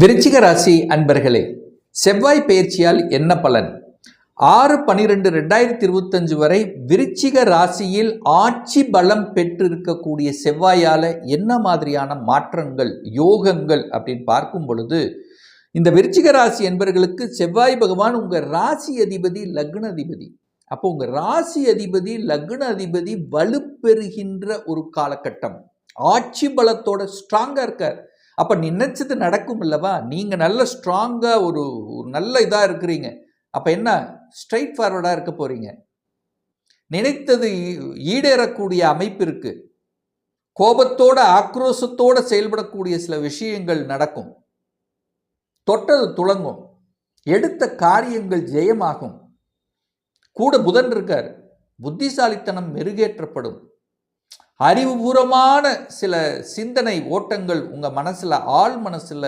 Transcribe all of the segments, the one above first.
விருச்சிக ராசி அன்பர்களே செவ்வாய் பயிற்சியால் என்ன பலன்? ஆறு பனிரெண்டு ரெண்டாயிரத்தி இருபத்தஞ்சு வரை விருச்சிக ராசியில் ஆட்சி பலம் பெற்றிருக்கக்கூடிய செவ்வாயால் என்ன மாதிரியான மாற்றங்கள் யோகங்கள் அப்படின்னு பார்க்கும் பொழுது இந்த விருச்சிக ராசி என்பர்களுக்கு செவ்வாய் பகவான் உங்கள் ராசி அதிபதி லக்ன அதிபதி. அப்போ உங்கள் ராசி அதிபதி லக்ன அதிபதி வலுப்பெறுகின்ற ஒரு காலகட்டம். ஆட்சி பலத்தோட ஸ்ட்ராங்காக இருக்கார். அப்போ நினைச்சது நடக்கும் இல்லவா? நீங்கள் நல்ல ஸ்ட்ராங்காக ஒரு நல்ல இதாக இருக்கிறீங்க. அப்போ என்ன? ஸ்ட்ரைட் ஃபார்வர்டாக இருக்க போகிறீங்க நினைத்தது ஈடேறக்கூடிய அமைப்பு இருக்குது கோபத்தோட ஆக்ரோஷத்தோட செயல்படக்கூடிய சில விஷயங்கள் நடக்கும். தொட்டது துளங்கும். எடுத்த காரியங்கள் ஜெயமாகும். கூட புதன் இருக்கார். புத்திசாலித்தனம் மெருகேற்றப்படும். அறிவுபூர்வமான சில சிந்தனை ஓட்டங்கள் உங்கள் மனசில் ஆள் மனசில்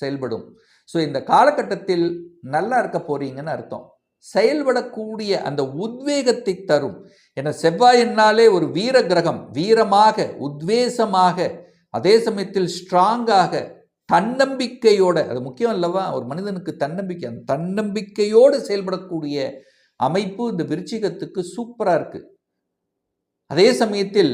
செயல்படும். ஸோ இந்த காலகட்டத்தில் நல்லா இருக்க போறீங்கன்னு அர்த்தம். செயல்படக்கூடிய அந்த உத்வேகத்தை தரும். என செவ்வாயினாலே ஒரு வீர கிரகம் வீரமாக உத்வேசமாக அதே சமயத்தில் ஸ்ட்ராங்காக தன்னம்பிக்கையோட அது முக்கியம் அல்லவா? ஒரு மனிதனுக்கு தன்னம்பிக்கை அந்த தன்னம்பிக்கையோடு செயல்படக்கூடிய அமைப்பு இந்த விருச்சிகத்துக்கு சூப்பராக இருக்குது அதே சமயத்தில்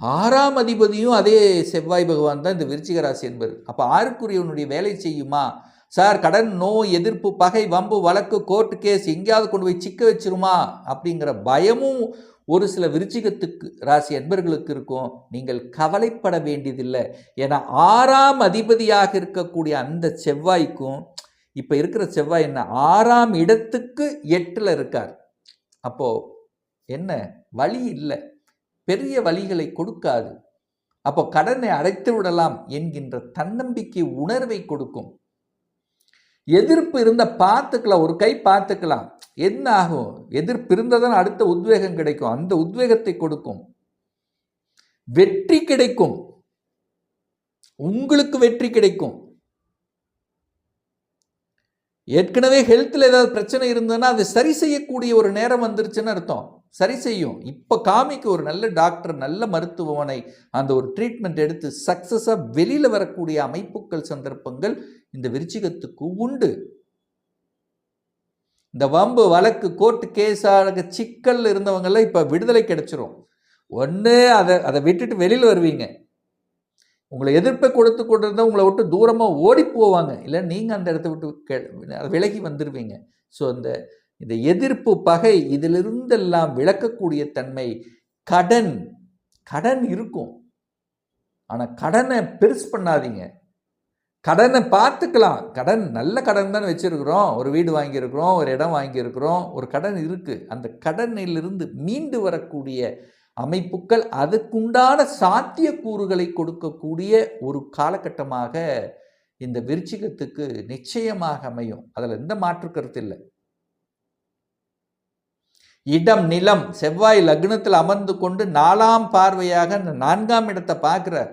ஆறாம் அதிபதியும் அதே செவ்வாய் பகவான் தான் இந்த விருச்சிக ராசி என்பது. அப்போ ஆறுக்குரியவனுடைய வேலை செய்யுமா? சார் கடன் நோய் எதிர்ப்பு பகை வம்பு வழக்கு கோர்ட் கேஸ் எங்கேயாவது கொண்டு போய் சிக்க வச்சிருமா? அப்படிங்கிற பயமும் ஒரு சில விருச்சிகத்துக்கு ராசி அன்பர்களுக்கு இருக்கும். நீங்கள் கவலைப்பட வேண்டியதில்லை. ஏன்னா ஆறாம் அதிபதியாக இருக்கக்கூடிய அந்த செவ்வாய்க்கும் இப்போ இருக்கிற செவ்வாய் என்ன? ஆறாம் இடத்துக்கு எட்டில் இருக்கார். அப்போது என்ன? வழி இல்லை. பெரிய வழிகளை கொடுக்காது. அப்போ கடனை அடைத்து விடலாம் என்கின்ற தன்னம்பிக்கை உணர்வை கொடுக்கும். எதிர்ப்பு இருந்த பார்த்துக்கலாம் ஒரு கை பார்த்துக்கலாம். என்ன ஆகும்? எதிர்ப்பு இருந்ததான் அடுத்த உத்வேகம் கிடைக்கும். அந்த உத்வேகத்தை கொடுக்கும். வெற்றி கிடைக்கும். உங்களுக்கு வெற்றி கிடைக்கும். ஏற்கனவே ஹெல்த்தில் ஏதாவது பிரச்சனை இருந்ததுன்னா அதை சரி செய்யக்கூடிய ஒரு நேரம் வந்துருச்சுன்னு அர்த்தம். சரி செய்யும். இப்போ காமிக்கு ஒரு நல்ல டாக்டர் நல்ல மருத்துவமனை அந்த ஒரு ட்ரீட்மெண்ட் எடுத்து சக்ஸஸாக வெளியில் வரக்கூடிய அமைப்புகள் சந்தர்ப்பங்கள் இந்த விருச்சிகத்துக்கு உண்டு. இந்த வம்பு வழக்கு கோர்ட்டு கேஸாக சிக்கல் இருந்தவங்கெல்லாம் இப்போ விடுதலை கிடைச்சிரும். ஒன்று அதை அதை விட்டுட்டு வெளியில் வருவீங்க. உங்களை எதிர்ப்பை கொடுத்து கொண்டிருந்தால் உங்களை விட்டு தூரமாக ஓடி போவாங்க. இல்லை நீங்கள் அந்த இடத்த விட்டு கெ- விலகி வந்துடுவீங்க ஸோ அந்த இந்த எதிர்ப்பு பகை இதிலிருந்தெல்லாம் விளக்கக்கூடிய தன்மை கடன். கடன் இருக்கும். ஆனால் கடனை பெருசு பண்ணாதீங்க. கடனை பார்த்துக்கலாம். கடன் நல்ல கடன் தானே வச்சுருக்குறோம். ஒரு வீடு வாங்கியிருக்கிறோம் ஒரு இடம் வாங்கியிருக்கிறோம். ஒரு கடன் இருக்குது அந்த கடனிலிருந்து மீண்டு வரக்கூடிய அமைப்புகள் அதுக்குண்டான சாத்தியக்கூறுகளை கொடுக்கக்கூடிய ஒரு காலகட்டமாக இந்த விருச்சிகத்துக்கு நிச்சயமாக அமையும். அதில் எந்த மாற்று கருத்து இல்லை. இடம் நிலம் செவ்வாய் லக்னத்தில் அமர்ந்து கொண்டு நாலாம் பார்வையாக அந்த நான்காம் இடத்தை பார்க்கிறார்.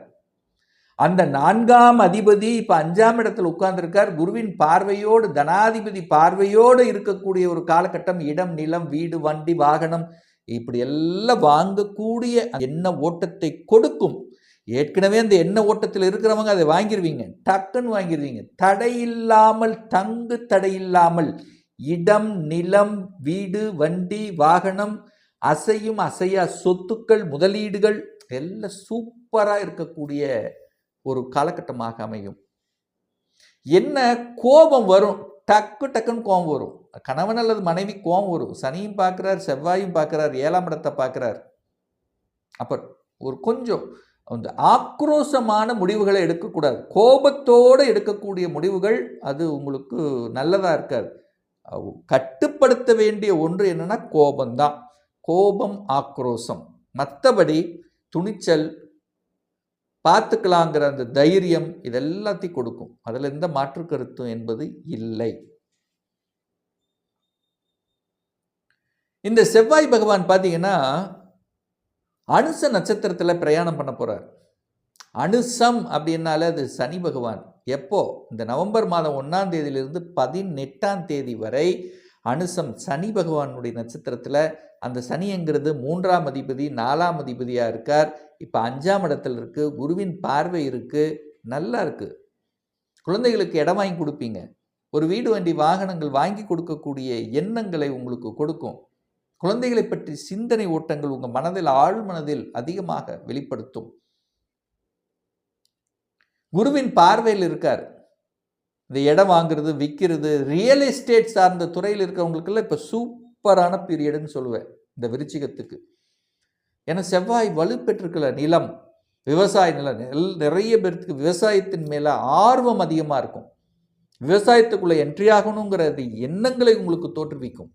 அந்த நான்காம் அதிபதி இப்போ அஞ்சாம் இடத்துல உட்கார்ந்துருக்கார். குருவின் பார்வையோடு தனாதிபதி பார்வையோடு இருக்கக்கூடிய ஒரு காலகட்டம் இடம் நிலம் வீடு வண்டி வாகனம் இப்படி எல்லாம் வாங்கக்கூடிய எண்ண ஓட்டத்தை கொடுக்கும். ஏற்கனவே அந்த எண்ண ஓட்டத்தில் இருக்கிறவங்க அதை வாங்கிருவீங்க. டக்குன்னு வாங்கிருவீங்க. தடையில்லாமல் தங்கு தடையில்லாமல் இடம் நிலம் வீடு வண்டி வாகனம் அசையும் அசையா சொத்துக்கள் முதலீடுகள் எல்லாம் சூப்பராக இருக்கக்கூடிய ஒரு காலகட்டமாக அமையும். என்ன? கோபம் வரும். டக்கு டக்குன்னு கோபம் வரும். கணவன் அல்லது மனைவி கோபம் வரும். சனியும் பார்க்குறார் செவ்வாயும் பார்க்குறார் ஏழாம் இடத்தை பார்க்குறார். அப்போ ஒரு கொஞ்சம் அந்த ஆக்ரோஷமான முடிவுகளை எடுக்கக்கூடாது. கோபத்தோடு எடுக்கக்கூடிய முடிவுகள் அது உங்களுக்கு நல்லதாக இருக்காது. கட்டுப்படுத்த வேண்டிய ஒன்று என்னென்னா கோபம்தான். கோபம் ஆக்ரோஷம். மற்றபடி துணிச்சல் பார்த்துக்கலாங்கிற அந்த தைரியம் இதெல்லாத்தையும் கொடுக்கும். அதில் எந்த மாற்று கருத்தும் என்பது இல்லை. இந்த செவ்வாய் பகவான் பார்த்தீங்கன்னா அனுச நட்சத்திரத்தில் பிரயாணம் பண்ண போகிறார் அனுசம் அப்படின்னாலே அது சனி பகவான். எப்போ? இந்த நவம்பர் மாதம் ஒன்றாம் தேதியிலிருந்து பதினெட்டாம் தேதி வரை அனுசம் சனி பகவானுடைய நட்சத்திரத்தில் அந்த சனிங்கிறது மூன்றாம் அதிபதி நாலாம் அதிபதியாக இருக்கார். இப்போ அஞ்சாம் இடத்துல இருக்குது குருவின் பார்வை இருக்குது நல்லா இருக்குது குழந்தைகளுக்கு இடம் வாங்கி கொடுப்பீங்க. ஒரு வீடு வண்டி வாகனங்கள் வாங்கி கொடுக்கக்கூடிய எண்ணங்களை உங்களுக்கு கொடுக்கும். குழந்தைகளை பற்றி சிந்தனை ஓட்டங்கள் உங்கள் மனதில் ஆழ் மனதில் அதிகமாக வெளிப்படுத்தும். குருவின் பார்வையில் இருக்கார். இந்த இடம் வாங்குறது விற்கிறது ரியல் எஸ்டேட் சார்ந்த துறையில் இருக்கிறவங்களுக்கெல்லாம் இப்போ சூப்பரான பீரியடுன்னு சொல்லுவேன் இந்த விருச்சிகத்துக்கு. ஏன்னா செவ்வாய் வலுப்பெற்றிருக்கல நிலம் விவசாய நிலம் நெல் நிறைய பேர்த்துக்கு விவசாயத்தின் மேலே ஆர்வம் அதிகமாக இருக்கும். விவசாயத்துக்குள்ளே என்ட்ரி ஆகணுங்கிறது எண்ணங்களை உங்களுக்கு தோற்றுவிக்கும்.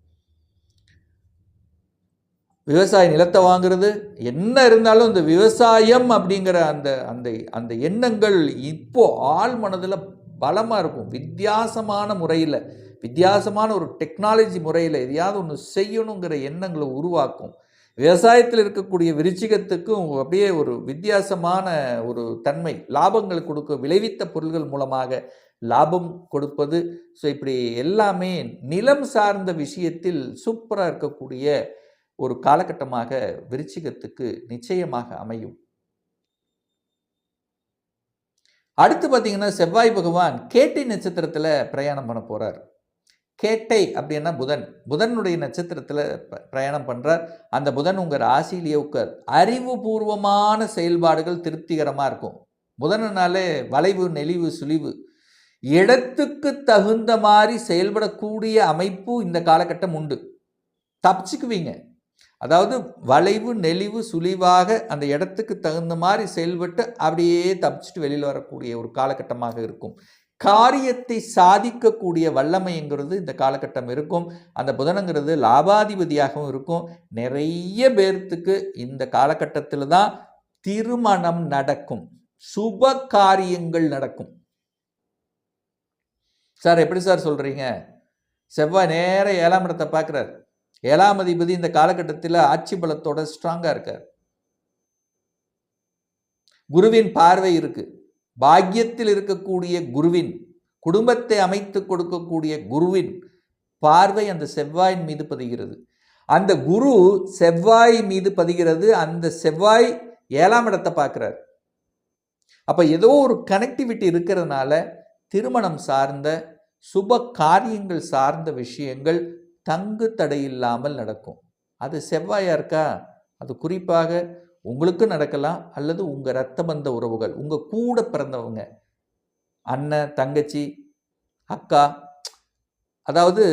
விவசாய நிலத்தை வாங்குறது என்ன இருந்தாலும் இந்த விவசாயம் அப்படிங்கிற அந்த அந்த அந்த எண்ணங்கள் இப்போ ஆள் மனதில் பலமாக இருக்கும். வித்தியாசமான முறையில் வித்தியாசமான ஒரு டெக்னாலஜி முறையில் எதையாவது ஒன்று செய்யணுங்கிற எண்ணங்களை உருவாக்கும். விவசாயத்தில் இருக்கக்கூடிய விருச்சிகத்துக்கும் அப்படியே ஒரு வித்தியாசமான ஒரு தன்மை லாபங்கள் கொடுக்க விளைவித்த பொருள்கள் மூலமாக லாபம் கொடுப்பது. ஸோ இப்படி எல்லாமே நிலம் சார்ந்த விஷயத்தில் சூப்பராக இருக்கக்கூடிய ஒரு காலகட்டமாக விருச்சிகத்துக்கு நிச்சயமாக அமையும். அடுத்து பார்த்தீங்கன்னா செவ்வாய் பகவான் கேட்டை நட்சத்திரத்தில் பிரயாணம் பண்ண போகிறார் கேட்டை அப்படின்னா புதன். புதனுடைய நட்சத்திரத்தில் பிரயாணம் பண்ணுறார் அந்த புதன் உங்கள் ராசியிலேயே உட்கார் அறிவுபூர்வமான செயல்பாடுகள் திருப்திகரமாக இருக்கும். புதனனாலே வளைவு நெளிவு சுழிவு இடத்துக்கு தகுந்த மாதிரி செயல்படக்கூடிய அமைப்பு இந்த காலகட்டம் உண்டு. தப்பிச்சுக்குவீங்க. அதாவது வளைவு நெளிவு சுழிவாக அந்த இடத்துக்கு தகுந்த மாதிரி செயல்பட்டு அப்படியே தப்பிச்சுட்டு வெளியில் வரக்கூடிய ஒரு காலகட்டமாக இருக்கும். காரியத்தை சாதிக்கக்கூடிய வல்லமைங்கிறது இந்த காலகட்டம் இருக்கும். அந்த புதனங்கிறது லாபாதிபதியாகவும் இருக்கும். நிறைய பேர்த்துக்கு இந்த காலகட்டத்தில் தான் திருமணம் நடக்கும். சுப காரியங்கள் நடக்கும். சார் எப்படி சார் சொல்கிறீங்க செவ்வாய் நேர ஏழாம் இடத்தை பார்க்குறார். ஏழாம் அதிபதி இந்த காலகட்டத்தில் ஆட்சி பலத்தோட ஸ்ட்ராங்காக இருக்கார். குருவின் பார்வை இருக்கு. பாக்கியத்தில் இருக்கக்கூடிய குருவின் குடும்பத்தை அமைத்து கொடுக்கக்கூடிய குருவின் பார்வை அந்த செவ்வாயின் மீது பதிகிறது. அந்த குரு செவ்வாய் மீது பதிகிறது அந்த செவ்வாய் ஏழாம் இடத்தை பார்க்குறார். அப்போ ஏதோ ஒரு கனெக்டிவிட்டி இருக்கிறதுனால திருமணம் சார்ந்த சுப காரியங்கள் சார்ந்த விஷயங்கள் தங்கு தடையில்லாமல் நடக்கும். அது செவ்வாயாக இருக்கா? அது குறிப்பாக உங்களுக்கும் நடக்கலாம் அல்லது உங்கள் ரத்த பந்த உறவுகள் உங்கள் கூட பிறந்தவங்க அண்ணன் தங்கச்சி அக்கா அதாவது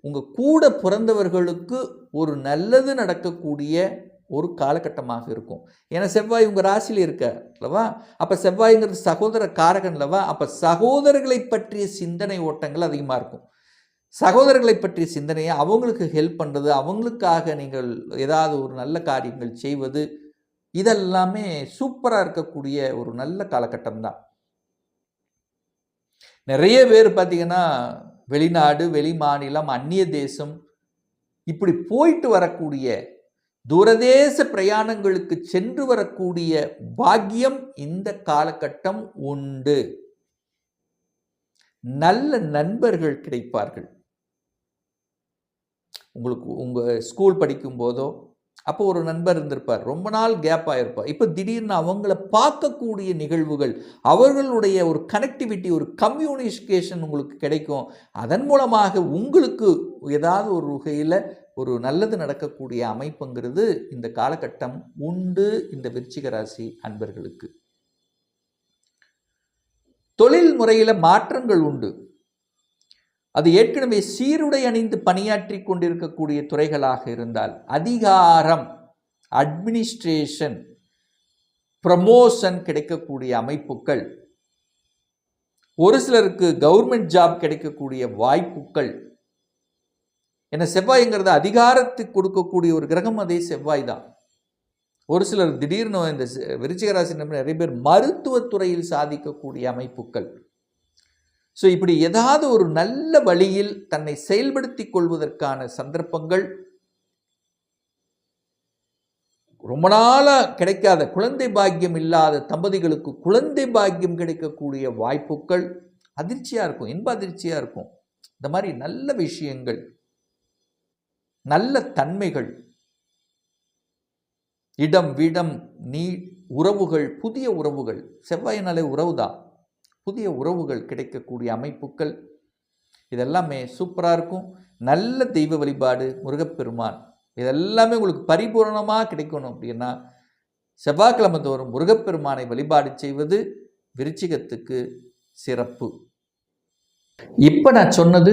உங்கள் கூட பிறந்தவர்களுக்கு ஒரு நல்லது நடக்கக்கூடிய ஒரு காலகட்டமாக இருக்கும். ஏன்னா செவ்வாய் உங்கள் ராசியில் இருக்க அல்லவா? அப்போ செவ்வாய்ங்கிறது சகோதர காரகன் அல்லவா? அப்போ சகோதரர்களை பற்றிய சிந்தனை ஓட்டங்கள் அதிகமாக இருக்கும். சகோதரர்களை பற்றிய சிந்தனையை? அவங்களுக்கு ஹெல்ப் பண்ணுறது அவங்களுக்காக நீங்கள் ஏதாவது ஒரு நல்ல காரியங்கள் செய்வது இதெல்லாமே சூப்பராக இருக்கக்கூடிய ஒரு நல்ல காலகட்டம் தான் நிறைய பேர் பார்த்தீங்கன்னா வெளிநாடு வெளி மாநிலம் அந்நிய தேசம் இப்படி போயிட்டு வரக்கூடிய தூரதேச பிரயாணங்களுக்கு சென்று வரக்கூடிய பாக்கியம் இந்த காலகட்டம் உண்டு. நல்ல நண்பர்கள் கிடைப்பார்கள். உங்களுக்கு உங்கள் ஸ்கூல் படிக்கும்போதோ அப்போ ஒரு நண்பர் இருந்திருப்பார். ரொம்ப நாள் கேப் ஆகிருப்பார் இப்போ திடீர்னு அவங்கள பார்க்கக்கூடிய நிகழ்வுகள் அவர்களுடைய ஒரு கனெக்டிவிட்டி ஒரு கம்யூனிகேஷன் உங்களுக்கு கிடைக்கும். அதன் மூலமாக உங்களுக்கு ஏதாவது ஒரு வகையில் ஒரு நல்லது நடக்கக்கூடிய அமைப்புங்கிறது இந்த காலகட்டம் உண்டு இந்த விருச்சிக ராசி அன்பர்களுக்கு. தொழில் முறையில் மாற்றங்கள் உண்டு. அது ஏற்கனவே சீருடை அணிந்து பணியாற்றி கொண்டிருக்கக்கூடிய துறைகளாக இருந்தால் அதிகாரம் அட்மினிஸ்ட்ரேஷன் ப்ரமோஷன் கிடைக்கக்கூடிய அமைப்புகள் ஒரு சிலருக்கு கவர்மெண்ட் ஜாப் கிடைக்கக்கூடிய வாய்ப்புகள். ஏன்னா செவ்வாய்ங்கிறது அதிகாரத்துக்கு கொடுக்கக்கூடிய ஒரு கிரகம் அதே செவ்வாய் தான். ஒரு சிலர் திடீர்னு இந்த விருச்சிகராசி நிறைய பேர் மருத்துவத்துறையில் சாதிக்கக்கூடிய அமைப்புகள். ஸோ இப்படி ஏதாவது ஒரு நல்ல வழியில் தன்னை செயல்படுத்தி கொள்வதற்கான சந்தர்ப்பங்கள் ரொம்ப நாளாக கிடைக்காத குழந்தை பாக்கியம் இல்லாத தம்பதிகளுக்கு குழந்தை பாக்கியம் கிடைக்கக்கூடிய வாய்ப்புகள் அதிர்ச்சியாக இருக்கும் இன்ப அதிர்ச்சியாக இருக்கும். இந்த மாதிரி நல்ல விஷயங்கள் நல்ல தன்மைகள் இடம் விடம் நீ உறவுகள் புதிய உறவுகள் செவ்வாயினாலே உறவு தான் புதிய உறவுகள் கிடைக்கக்கூடிய அமைப்புகள். இதெல்லாமே சூப்பராக இருக்கும். நல்ல தெய்வ வழிபாடு முருகப்பெருமான். இதெல்லாமே உங்களுக்கு பரிபூரணமாக கிடைக்கணும் அப்படின்னா செவ்வாய்க்கிழமை தோறும் முருகப்பெருமானை வழிபாடு செய்வது விருச்சிகத்துக்கு சிறப்பு. இப்போ நான் சொன்னது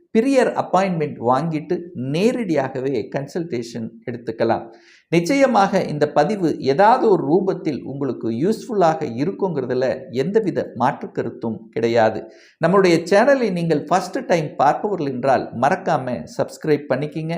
பிரியர் அப்பாயின்மெண்ட் வாங்கிட்டு நேரடியாகவே கன்சல்டேஷன் எடுத்துக்கலாம். நிச்சயமாக இந்த பதிவு ஏதாவது ஒரு ரூபத்தில் உங்களுக்கு யூஸ்ஃபுல்லாக இருக்குங்கிறதுல எந்தவித மாற்று கருத்தும் கிடையாது. நம்மளுடைய சேனலை நீங்கள் ஃபஸ்ட்டு டைம் பார்ப்பவர்கள் என்றால் மறக்காமல் சப்ஸ்கிரைப் பண்ணிக்கிங்க.